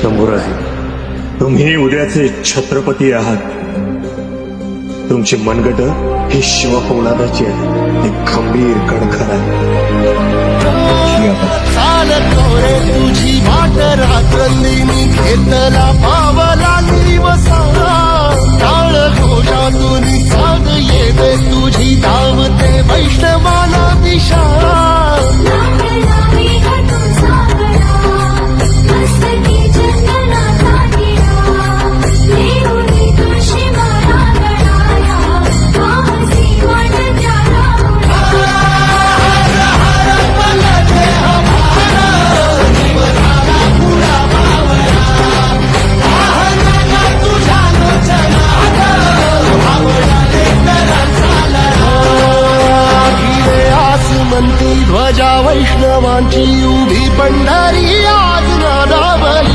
शंभूराजे तुम्ही उद्याचे छत्रपती आहात. तुमची मनगट ही शिवपौलादाची आहे ती खंबीर कणखर आहे. तुझी वाट रात्रली मी घेतला श्रीमंती ध्वजा वैष्णवांची उभी पंढरी.